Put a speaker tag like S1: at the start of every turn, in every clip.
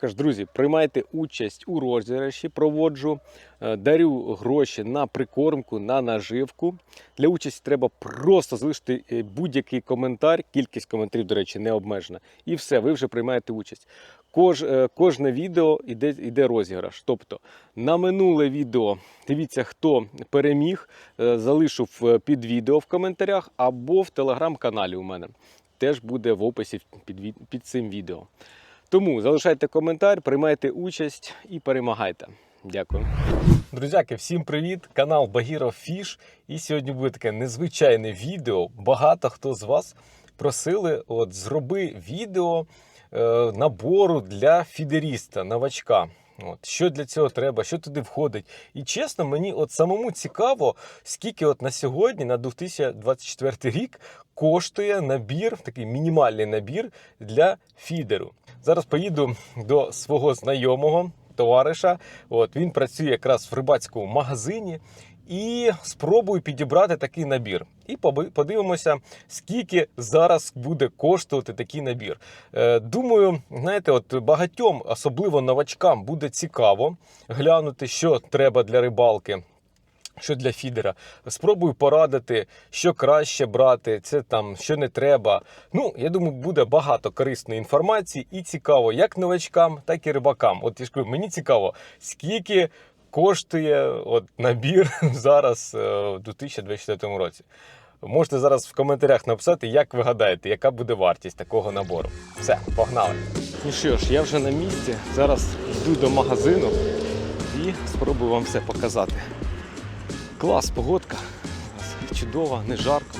S1: Також, друзі, приймайте участь у розіграші, проводжу, е, дарю гроші на прикормку, на наживку. Для участі треба просто залишити е, будь-який коментар. Кількість коментарів, до речі, не обмежена. І все, ви вже приймаєте участь. Кож, е, кожне відео йде, йде розіграш. Тобто на минуле відео дивіться, хто переміг, залишив під відео в коментарях або в телеграм-каналі у мене. Теж буде в описі під, під цим відео. Тому залишайте коментар, приймайте участь і перемагайте. Дякую. Друзяки, всім привіт! Канал Багіров Фіш. І сьогодні буде таке незвичайне відео. Багато хто з вас просили, от зроби відео е, набору для фідеріста, новачка. От, що для цього треба, що туди входить. І чесно, мені от самому цікаво, скільки от на сьогодні, на 2024 рік, коштує набір, такий мінімальний набір для фідеру. Зараз поїду до свого знайомого товариша. От він працює якраз в рибацькому магазині. І спробую підібрати такий набір. І подивимося, скільки зараз буде коштувати такий набір. Е, думаю, знаєте, от багатьом, особливо новачкам, буде цікаво глянути, що треба для рибалки. Що для фідера, спробую порадити, що краще брати, це там що не треба. Ну, я думаю, буде багато корисної інформації і цікаво як новачкам, так і рибакам. От я ж кажу, мені цікаво, скільки коштує от, набір зараз е, у 2024 році. Можете зараз в коментарях написати, як ви гадаєте, яка буде вартість такого набору. Все, погнали. Ну що ж, я вже на місці. Зараз йду до магазину і спробую вам все показати. Клас, погодка. Чудова, не жарко.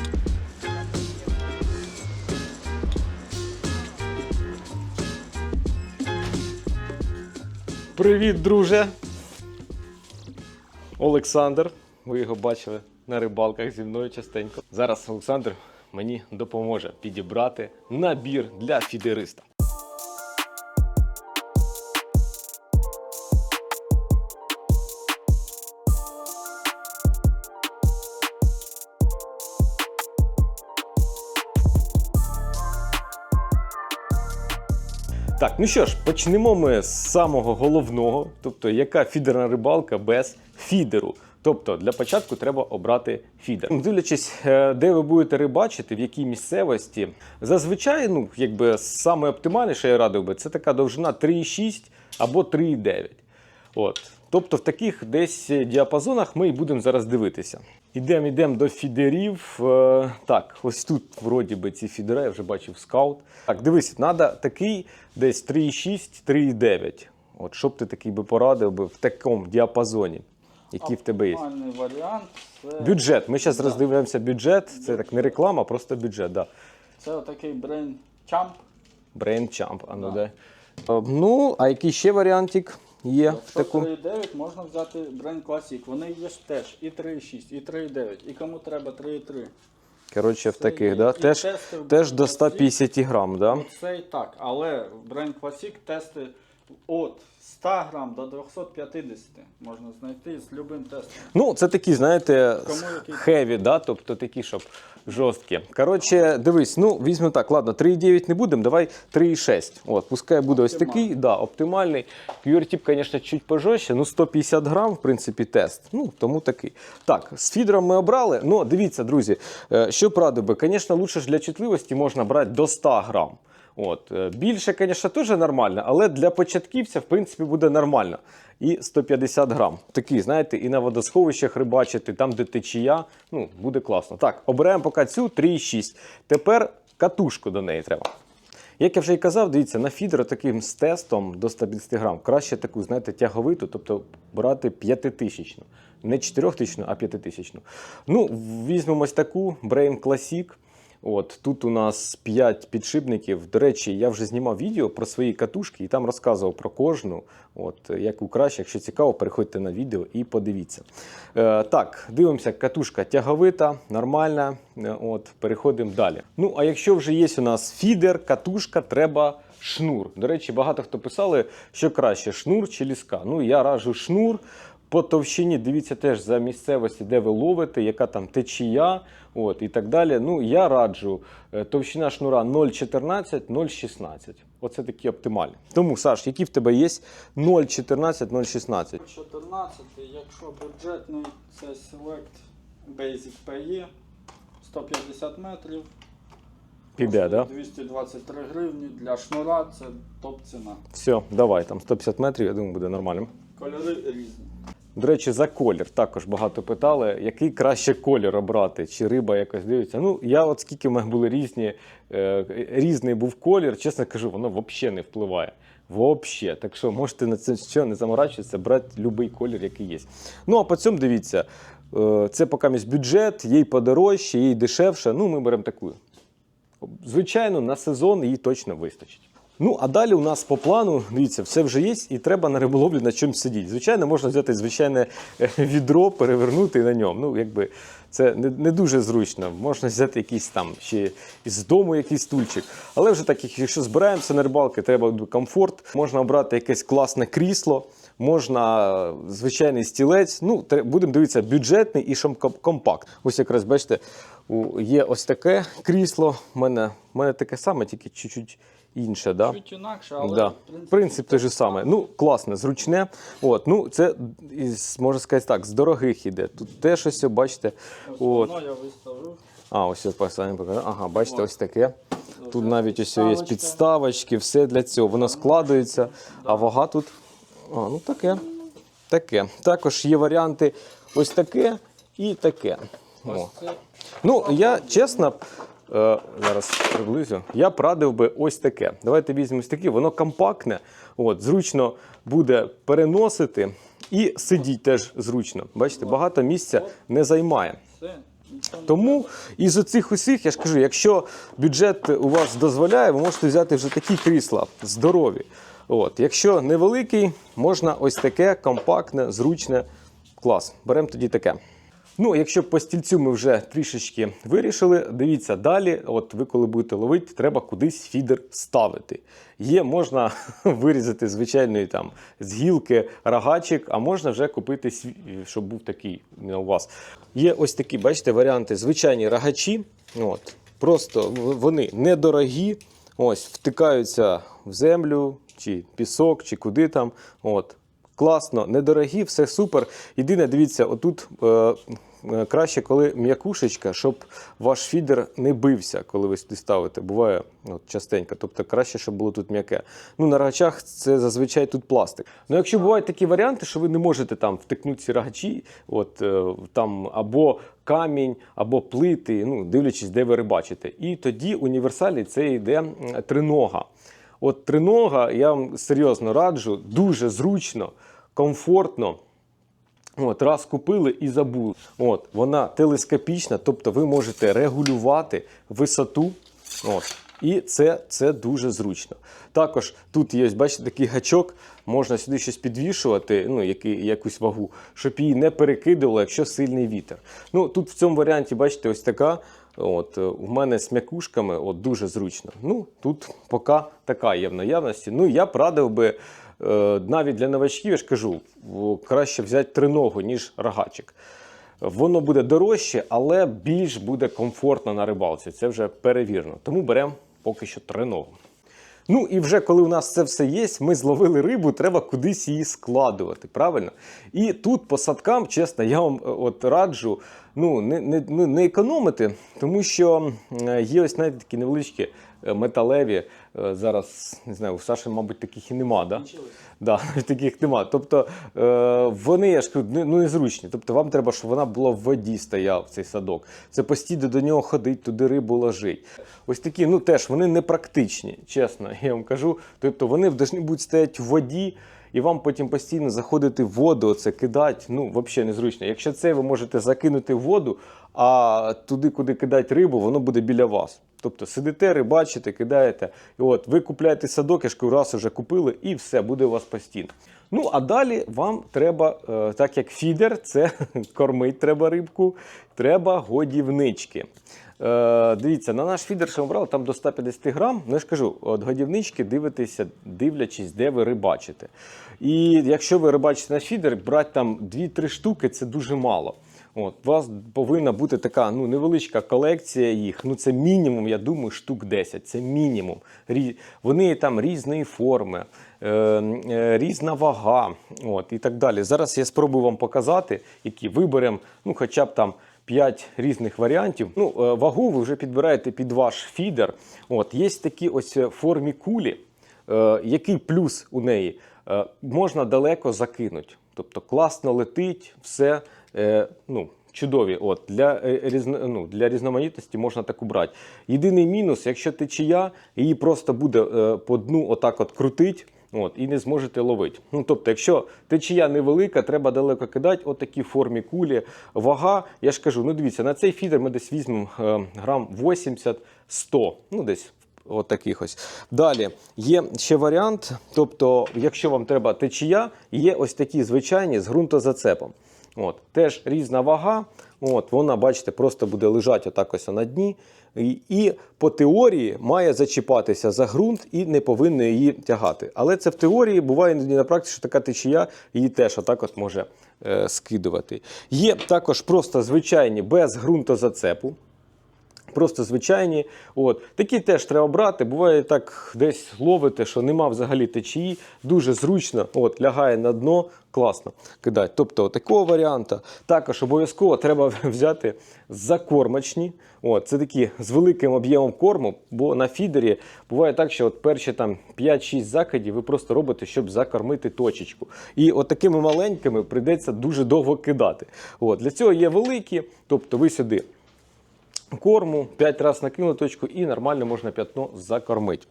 S1: Привіт, друже! Олександр. Ви його бачили на рибалках зі мною частенько. Зараз Олександр мені допоможе підібрати набір для фідериста. Ну що ж, почнемо ми з самого головного, тобто яка фідерна рибалка без фідеру. Тобто для початку треба обрати фідер. Дивлячись, е, де ви будете рибачити, в якій місцевості. Зазвичай, ну, якби саме оптимальніше я радив би, це така довжина 3,6 або 3,9. От. Тобто в таких десь діапазонах ми і будемо зараз дивитися. Ідемо, йдемо до фідерів. Е, Так, ось тут вроді би ці фідери, я вже бачив скаут. Так, дивись, треба такий десь 3,6, 3,9. От щоб ти такий би порадив би в такому діапазоні, який в тебе є.
S2: Варіант це,
S1: Бюджет. Ми зараз
S2: Да.
S1: роздивляємося бюджет. Це так не реклама, а просто бюджет. Да.
S2: це отакий Brain Champ.
S1: Brain Champ. А ну,
S2: Да.
S1: дай. Е, ну, а який ще варіантик є в
S2: Якщо
S1: таку?
S2: 3,9 можна взяти бренд Classic. Вони є ж теж і 3,6, і 3,9, і кому треба 3,3.
S1: Коротше, в
S2: Це
S1: таких,
S2: є.
S1: да?
S2: І
S1: Теж, теж до
S2: Brain
S1: 150 грам, да?
S2: Це і так, але Brain Classic тести від 100 грам до 250 можна знайти з любим тестом.
S1: Ну, це такі, знаєте, хеві, да? тобто такі, щоб жорсткі. Коротше, дивись, ну візьмемо так, ладно, 3,9 не будемо, давай 3,6. От, пускай буде ось такий, да, оптимальний. QR-тип, звісно, чуть пожорстче, ну 150 грам, в принципі, тест. Ну, тому такий. Так, з фідером ми обрали. Ну, дивіться, друзі, е, що правда би, звісно, лучше ж для чутливості можна брати до 100 грам. От. е, Більше, звісно, теж нормально, але для початківця, в принципі, буде нормально. І 150 грам. Такий, знаєте, і на водосховищах рибачити, там, де течія, ну, буде класно. Так, обираємо поки цю 3,6. Тепер катушку до неї треба. Як я вже і казав, дивіться, на фідер таким з тестом до 150 грам. Краще таку, знаєте, тяговиту, тобто брати п'ятитисячну. Не 4000, а п'ятитисячну. Ну, візьмемо ось таку Brain Classic. От тут у нас 5 підшипників. До речі, я вже знімав відео про свої катушки і там розказував про кожну. От яку краще, якщо цікаво, переходьте на відео і подивіться. Е, так, дивимося, катушка тяговита, нормальна. Е, От, переходимо далі. Ну, а якщо вже є у нас фідер, катушка, треба шнур. До речі, багато хто писали, що краще шнур чи ліска. Ну, я раджу шнур. По товщині дивіться теж за місцевості, де ви ловите, яка там течія, от, і так далі. Ну, я раджу е, товщина шнура 0,14, 0,16. Оце такі оптимальні. Тому, Саш, які в тебе є 0,14, 0,16?
S2: 14, якщо бюджетний, це Select Basic PE 150 метрів.
S1: Піде, да?
S2: 223 гривні. Для шнура це топ ціна.
S1: Все, давай, там 150 метрів, я думаю, буде нормально.
S2: Кольори різні.
S1: До речі, за колір також багато питали, який краще колір обрати, чи риба якось дивиться. Ну, я от скільки в мене були різні, е, різний був колір, чесно кажу, воно взагалі не впливає. Вообще. Так що можете на це що не заморачуватися, брати будь-який колір, який є. Ну, а по цьому дивіться, е, це поки місь бюджет, їй подорожче, їй дешевше. Ну, ми беремо таку. Звичайно, на сезон їй точно вистачить. Ну, а далі у нас по плану, дивіться, все вже є, і треба на риболовлі на чомусь сидіти. Звичайно, можна взяти звичайне е, відро, перевернути на ньому. Ну, якби це не, не дуже зручно. Можна взяти якийсь там ще з дому якийсь стульчик. Але вже так, якщо збираємося на рибалки, треба комфорт. Можна обрати якесь класне крісло, можна звичайний стілець. Ну, будемо дивитися, бюджетний і компакт. Ось якраз бачите, у- є ось таке крісло. У мене, у мене таке саме, тільки чуть-чуть інше. Да?
S2: Чуть інакше, але
S1: Да.
S2: в принципі,
S1: Принцип той же самий. Ну, класне, зручне. От, ну, це, можна сказати так, з дорогих іде. Тут теж ось, бачите.
S2: Ось
S1: От.
S2: я виставив.
S1: А, ось я пасання покажу. Ага, бачите, ось таке. Тут навіть ось є підставочки, все для цього. Воно складується, а вага тут. А, ну таке. Таке. Також є варіанти ось таке і таке. О. Ну, я чесно, е, зараз приблизю, я б радив би ось таке. Давайте візьмемо ось таке, воно компактне, от, зручно буде переносити і сидіть теж зручно. Бачите, багато місця не займає. Тому із оцих усіх, я ж кажу, якщо бюджет у вас дозволяє, ви можете взяти вже такі крісла здорові. От. Якщо невеликий, можна ось таке компактне, зручне. Клас. Беремо тоді таке. Ну, якщо по стільцю ми вже трішечки вирішили, дивіться далі. От ви коли будете ловити, треба кудись фідер ставити. Є, можна вирізати звичайної там з гілки рогачик, а можна вже купити, щоб був такий у вас. Є ось такі, бачите, варіанти, звичайні рогачі. От. Просто вони недорогі, ось, втикаються в землю, чи пісок, чи куди там. От. Класно, недорогі, все супер. Єдине, дивіться, отут е, е, краще, коли м'якушечка, щоб ваш фідер не бився, коли ви сюди ставите. Буває от, частенько. Тобто краще, щоб було тут м'яке. Ну, на рогачах це зазвичай тут пластик. Ну, якщо бувають такі варіанти, що ви не можете там втикнути ці рогачі, от, е, там або камінь, або плити, ну, дивлячись, де ви рибачите. І тоді універсалі це йде тринога. От тринога, я вам серйозно раджу, дуже зручно, комфортно. От, раз купили і забули. От, вона телескопічна, тобто ви можете регулювати висоту. От, і це, це дуже зручно. Також тут є, бачите, такий гачок, можна сюди щось підвішувати, ну, який, якусь вагу, щоб її не перекидувало, якщо сильний вітер. Ну, тут в цьому варіанті, бачите, ось така. От, е, у мене з м'якушками от, дуже зручно. Ну, тут поки така є в наявності. Ну, я б радив би е, навіть для новачків, я ж кажу, краще взяти триногу, ніж рогачик. Воно буде дорожче, але більш буде комфортно на рибалці. Це вже перевірно. Тому беремо поки що триногу. Ну і вже коли у нас це все є, ми зловили рибу, треба кудись її складувати, правильно? І тут по садкам, чесно, я вам е, от раджу ну, не, не, ну, не економити, тому що е, є ось навіть такі невеличкі металеві. е, Зараз не знаю, у Саші, мабуть, таких і нема, да? Да, таких нема. Тобто е, вони, я ж ну, незручні. Тобто вам треба, щоб вона була в воді стояв цей садок. Це постійно до нього ходить, туди рибу ложить. Ось такі, ну теж вони непрактичні, чесно, я вам кажу. Тобто вони повинні будуть в воді. І вам потім постійно заходити в воду, оце кидати, ну, взагалі незручно. Якщо це ви можете закинути в воду, а туди, куди кидати рибу, воно буде біля вас. Тобто сидите, рибачите, кидаєте. І от ви купляєте садок, я раз вже купили, і все, буде у вас постійно. Ну, а далі вам треба, е, так як фідер, це кормить треба рибку, треба годівнички. Е, дивіться, на наш фідер, що ми брали, там до 150 грам. Ну я ж кажу, от годівнички дивитеся, дивлячись, де ви рибачите. І якщо ви рибачите на фідер, брати там 2-3 штуки це дуже мало. От, у вас повинна бути така ну, невеличка колекція їх. Ну, це мінімум, я думаю, штук 10. Це мінімум. Рі... Вони там різної форми, е, е, різна вага от, і так далі. Зараз я спробую вам показати, які виберемо, ну, хоча б там 5 різних варіантів. Ну, е, вагу ви вже підбираєте під ваш фідер. От, є такі ось формі кулі. Е, який плюс у неї? Е, можна далеко закинути. Тобто класно летить, все е, ну, чудові. От, для, е, ну, для різноманітності можна таку брати. Єдиний мінус, якщо течія, її просто буде е, по дну отак от крутить. От, і не зможете ловити. Ну, тобто, якщо течія невелика, треба далеко кидати, от такі формі кулі. Вага, я ж кажу, ну дивіться, на цей фідер ми десь візьмемо е, грам 80-100, ну десь От таких ось. Далі є ще варіант. Тобто, якщо вам треба течія, є ось такі звичайні з ґрунтозацепом. От, теж різна вага. От, вона, бачите, просто буде лежати отак ось на дні. І, по теорії має зачіпатися за ґрунт і не повинно її тягати. Але це в теорії буває іноді на практиці, що така течія її теж отак от може е, скидувати. Є також просто звичайні без ґрунтозацепу. Просто звичайні. От. Такі теж треба брати. Буває так десь ловите, що нема взагалі течії. Дуже зручно, от, лягає на дно, класно кидати. Тобто такого варіанта. Також обов'язково треба взяти закормочні. От, це такі з великим об'ємом корму, бо на фідері буває так, що от перші там 5-6 закидів ви просто робите, щоб закормити точечку. І от такими маленькими прийдеться дуже довго кидати. От, для цього є великі, тобто ви сюди корму, 5 разів накинули точку і нормально можна п'ятно закормити.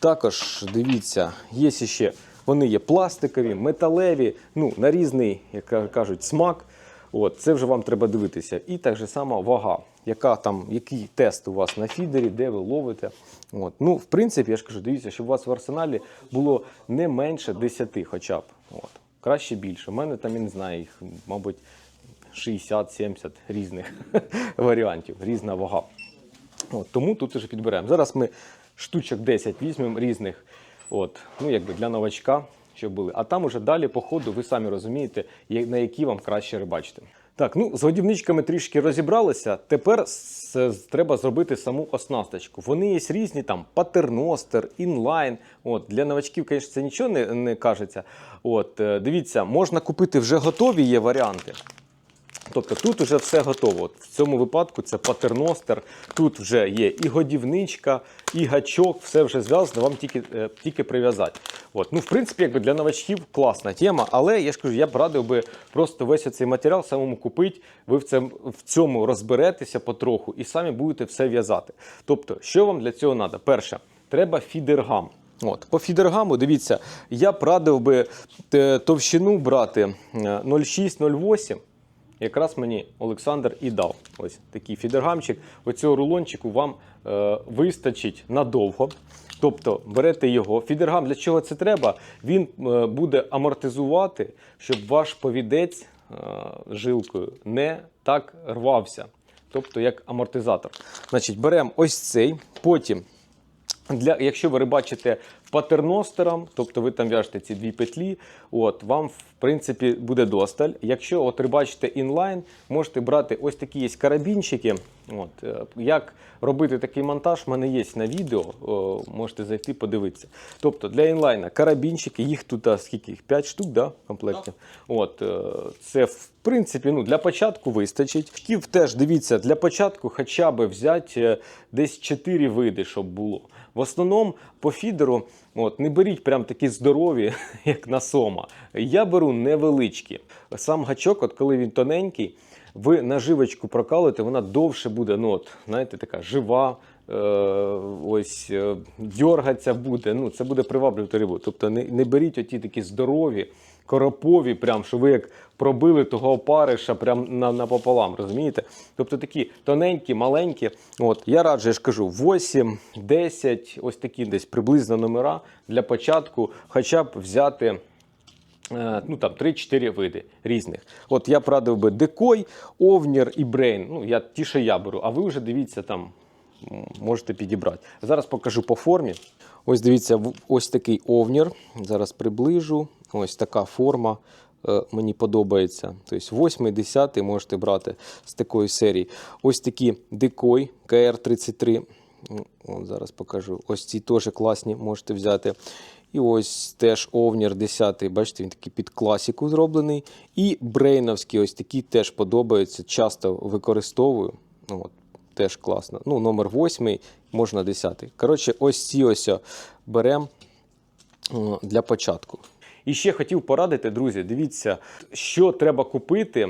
S1: Також дивіться, є ще вони є пластикові, металеві, ну, на різний, як кажуть, смак. От, це вже вам треба дивитися. І так же сама вага, яка там, який тест у вас на фідері, де ви ловите. От. Ну, в принципі, я ж кажу, дивіться, щоб у вас в арсеналі було не менше 10 хоча б. От. Краще більше. У мене там, я не знаю, їх, мабуть, 60-70 різних варіантів, різна вага. От, тому тут вже підберемо. Зараз ми штучок 10 візьмемо різних, от, ну якби для новачка, щоб були. А там уже далі, по ходу, ви самі розумієте, на які вам краще рибачити. Так, ну з годівничками трішки розібралися. Тепер треба зробити саму оснасточку. Вони є різні, там патерностер, інлайн. От для новачків, звісно, це нічого не, не кажеться. От е, дивіться, можна купити вже готові є варіанти. Тобто тут вже все готово. От в цьому випадку це патерностер, тут вже є і годівничка, і гачок, все вже зв'язано, вам тільки, е, тільки прив'язати. От. Ну, в принципі, якби для новачків класна тема, але я ж кажу, я б радив би просто весь цей матеріал самому купити, ви в, цьому, в цьому розберетеся потроху і самі будете все в'язати. Тобто, що вам для цього треба? Перше, треба фідергам. От, по фідергаму, дивіться, я б радив би е, товщину брати е, 0,6-0,8. Якраз мені Олександр і дав ось такий фідергамчик. Оцього рулончику вам е, вистачить надовго. Тобто берете його. Фідергам для чого це треба? Він е, буде амортизувати, щоб ваш повідець е, жилкою не так рвався. Тобто як амортизатор. Значить, беремо ось цей, потім для, якщо ви рибачите патерностером, тобто ви там в'яжете ці дві петлі, от, вам в принципі буде досталь. Якщо от рибачите інлайн, можете брати ось такі є карабінчики. От, е, як робити такий монтаж, в мене є на відео, о, можете зайти подивитися. Тобто для інлайна карабінчики, їх тут а, скільки? їх? 5 штук да, в комплекті. От, е, це в принципі ну, для початку вистачить. Шків теж дивіться, для початку хоча б взяти е, десь 4 види, щоб було. В основному по фідеру от, не беріть прям такі здорові, як на сома. Я беру невеличкі. Сам гачок, от коли він тоненький, ви наживочку прокалуєте, вона довше буде, ну от, знаєте, така жива, ось е, дьоргаться буде. Ну, це буде приваблювати рибу. Тобто не, не беріть оті такі здорові, коропові, прям, що ви як пробили того опариша прям на, напополам, розумієте? Тобто такі тоненькі, маленькі. От, я раджу, я ж кажу, 8, 10, ось такі десь приблизно номера для початку, хоча б взяти Е, Ну там 3-4 види різних. От я б радив би декой, овнір і брейн. Ну, я ті, що я беру, а ви вже дивіться там, можете підібрати. Зараз покажу по формі. Ось дивіться, ось такий овнір. Зараз приближу. Ось така форма. е, Мені подобається. Тобто 8, 10 можете брати з такої серії. Ось такі декой КР-33. Ну, От зараз покажу. Ось ці теж класні можете взяти. І ось теж овнір 10, бачите, він такий під класіку зроблений. І брейновський, ось такі теж подобаються, часто використовую. Ну, от, теж класно. Ну, номер 8, можна 10. Коротше, ось ці ось беремо для початку. І ще хотів порадити, друзі, дивіться, що треба купити,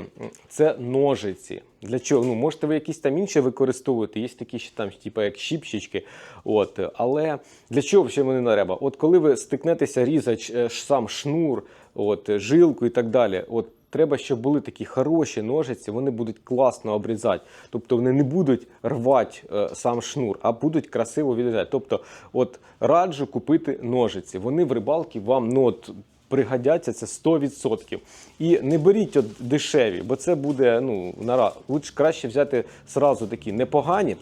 S1: це ножиці. Для чого? Ну, можете ви якісь там інші використовувати, є такі ще там, типу як щіпчички. От. Але для чого ще вони треба? От коли ви стикнетеся різач е, сам шнур, от, е, жилку і так далі. От, Треба, щоб були такі хороші ножиці, вони будуть класно обрізати. Тобто вони не будуть рвати е, сам шнур, а будуть красиво відрізати. Тобто, от раджу купити ножиці. Вони в рибалці вам ну, от, пригодяться це 100%. І не беріть от дешеві, бо це буде ну, нара. Лучше краще взяти сразу такі непогані.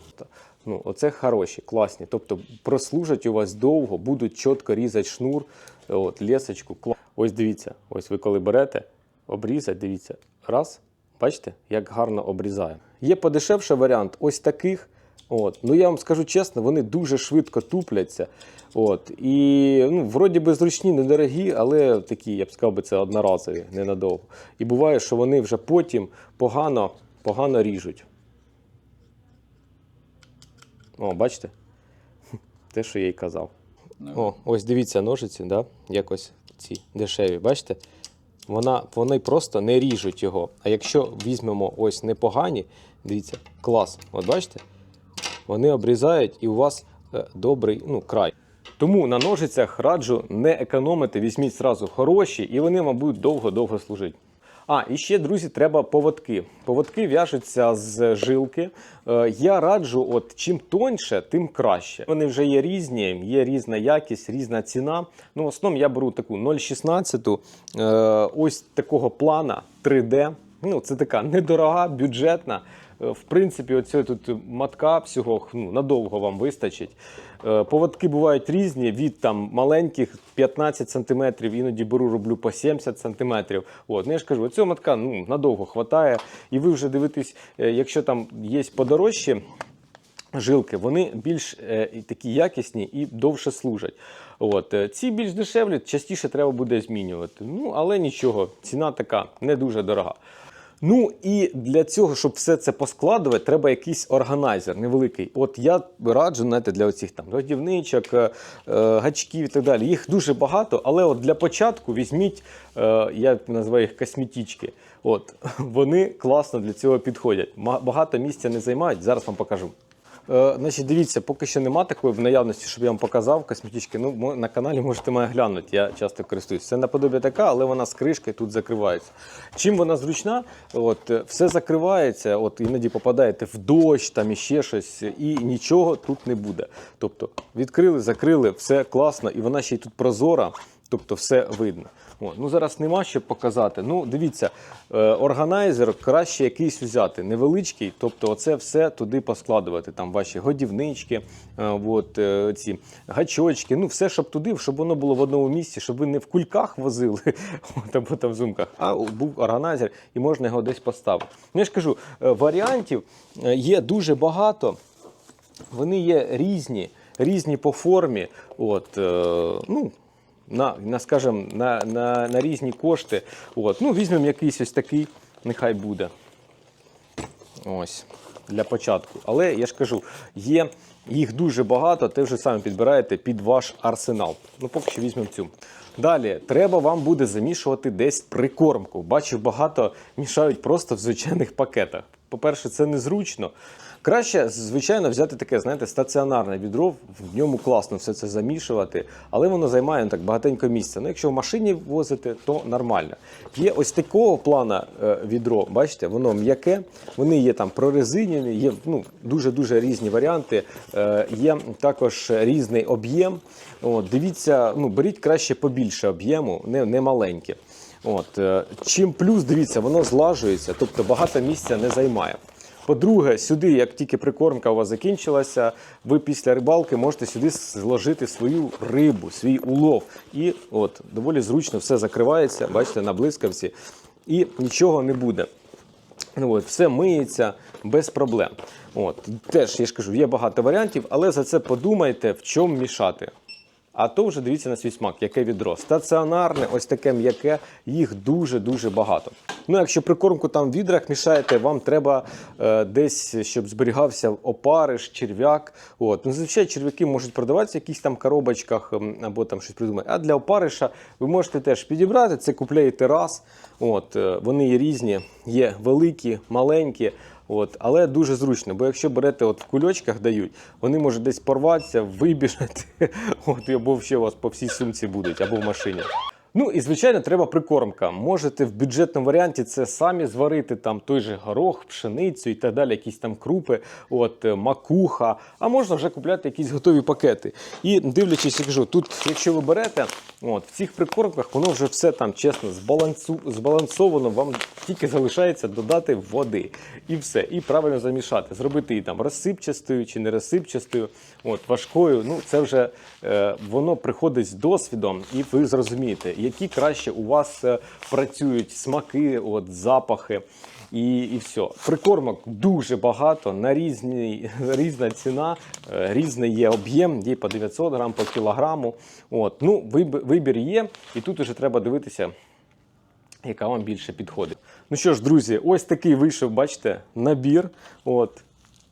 S1: Ну, оце хороші, класні. Тобто прослужать у вас довго, будуть чітко різати шнур, от, лесочку. Кла- Ось дивіться, ось ви коли берете, обрізать, дивіться. Раз, бачите, як гарно обрізає. Є подешевший варіант, ось таких. От. Ну я вам скажу чесно, вони дуже швидко тупляться. От. І ну, вроді би зручні, недорогі, але такі, я б сказав, би, це одноразові, ненадовго. І буває, що вони вже потім погано, погано ріжуть. О, бачите? Те, що я й казав. О, ось дивіться ножиці, да? якось ці дешеві, бачите? Вона, вони просто не ріжуть його. А якщо візьмемо ось непогані, дивіться, клас, от бачите? Вони обрізають і у вас е, добрий ну, край. Тому на ножицях раджу не економити, візьміть зразу хороші, і вони вам будуть довго-довго служити. А, і ще, друзі, треба поводки. Поводки в'яжуться з жилки. Е, я раджу, от чим тоньше, тим краще. Вони вже є різні, є різна якість, різна ціна. Ну, в основному я беру таку 0,16, е, ось такого плана 3D. Ну, це така недорога, бюджетна. Е, В принципі, оцього тут матка всього ну, надовго вам вистачить. Е, Поводки бувають різні, від там маленьких 15 см, іноді беру, роблю по 70 см. От, ну, я ж кажу, цього матка ну, надовго хватає. І ви вже дивитесь, е, якщо там є подорожчі жилки, вони більш е, такі якісні і довше служать. От, ці більш дешевлі, частіше треба буде змінювати. Ну, але нічого, ціна така не дуже дорога. Ну і для цього, щоб все це поскладувати, треба якийсь органайзер невеликий. От я раджу знаєте, для оцих там годівничок, е, е, гачків і так далі. Їх дуже багато, але от для початку візьміть, е, я називаю їх косметички. От вони класно для цього підходять. Багато місця не займають. Зараз вам покажу. Е, значить, дивіться, поки що нема такої в наявності, щоб я вам показав косметички. Ну, на каналі можете мене глянути, я часто користуюсь. Це наподобі така, але вона з кришки тут закривається. Чим вона зручна? От, е, все закривається, от іноді попадаєте в дощ, там іще щось, і нічого тут не буде. Тобто відкрили, закрили, все класно, і вона ще й тут прозора, тобто все видно. От, ну зараз нема що показати. Ну, дивіться, е, органайзер краще якийсь взяти, невеличкий, тобто оце все туди поскладувати. Там ваші годівнички, е, от, е, ці гачочки, ну все, щоб туди, щоб воно було в одному місці, щоб ви не в кульках возили от, або там в сумках, а був органайзер і можна його десь поставити. Ну, я ж кажу, варіантів є дуже багато. Вони є різні, різні по формі. От, ну, на, на, скажем, на, на, на різні кошти. От. Ну, візьмемо якийсь ось такий, нехай буде. Ось, для початку. Але я ж кажу, є їх дуже багато, те вже самі підбираєте під ваш арсенал. Ну, поки що візьмемо цю. Далі, треба вам буде замішувати десь прикормку. Бачив, багато мішають просто в звичайних пакетах. По-перше, це незручно. Краще, звичайно, взяти таке, знаєте, стаціонарне відро, в ньому класно все це замішувати, але воно займає ну, так багатенько місця. Ну, якщо в машині возите, то нормально. Є ось такого плана е, відро, бачите, воно м'яке, вони є там прорезинені, є ну, дуже-дуже різні варіанти, е, є також різний об'єм. Дивіться, ну, беріть краще побільше об'єму, не, не маленьке. От, е, чим плюс, дивіться, воно злажується, тобто багато місця не займає. По-друге, сюди, як тільки прикормка у вас закінчилася, ви після рибалки можете сюди зложити свою рибу, свій улов. І от доволі зручно все закривається, бачите, на блискавці, і нічого не буде. Ну, от, все миється без проблем. От, теж, я ж кажу, є багато варіантів, але за це подумайте, в чому мішати. А то вже дивіться на свій смак, яке відро. Стаціонарне, ось таке м'яке, їх дуже-дуже багато. Ну, якщо прикормку там в відрах мішаєте, вам треба е, десь, щоб зберігався опариш, черв'як. От. Ну, зазвичай черв'яки можуть продаватися в якихось там коробочках або там щось придумати. А для опариша ви можете теж підібрати, це купляєте раз. От, е, вони є різні, є великі, маленькі. От, але дуже зручно, бо якщо берете от в кульочках дають, вони можуть десь порватися, вибіжати, от, або ще у вас по всій сумці будуть, або в машині. Ну і звичайно, треба прикормка. Можете в бюджетному варіанті це самі зварити там той же горох, пшеницю і так далі, якісь там крупи, от е, макуха. А можна вже купляти якісь готові пакети. І дивлячись, я кажу, тут, якщо ви берете, от в цих прикормках воно вже все там чесно збалансу, збалансовано. Вам тільки залишається додати води і все, і правильно замішати, зробити її там розсипчастою чи не розсипчастою, от важкою. Ну це вже е, воно приходить з досвідом, і ви зрозумієте, які краще у вас е, працюють смаки, от запахи. І, і все. Прикормок дуже багато, на різні, різна ціна, е, різний є об'єм, є по 900 грам, по кілограму. От. Ну, вибір є, і тут вже треба дивитися, яка вам більше підходить. Ну що ж, друзі, ось такий вийшов, бачите, набір. От.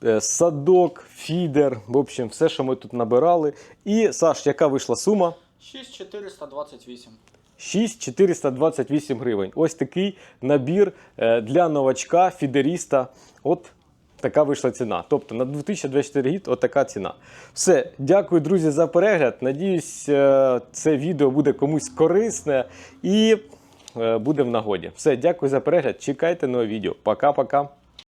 S1: Е, Садок, фідер, в общем, все, що ми тут набирали. І, Саш, яка вийшла сума?
S2: 6428.
S1: 6428 гривень. Ось такий набір е, для новачка, фідеріста. От така вийшла ціна. Тобто на 2024 рік от така ціна. Все, дякую, друзі, за перегляд. Надіюсь, е, це відео буде комусь корисне і е, буде в нагоді. Все, дякую за перегляд. Чекайте нове відео. Пока-пока.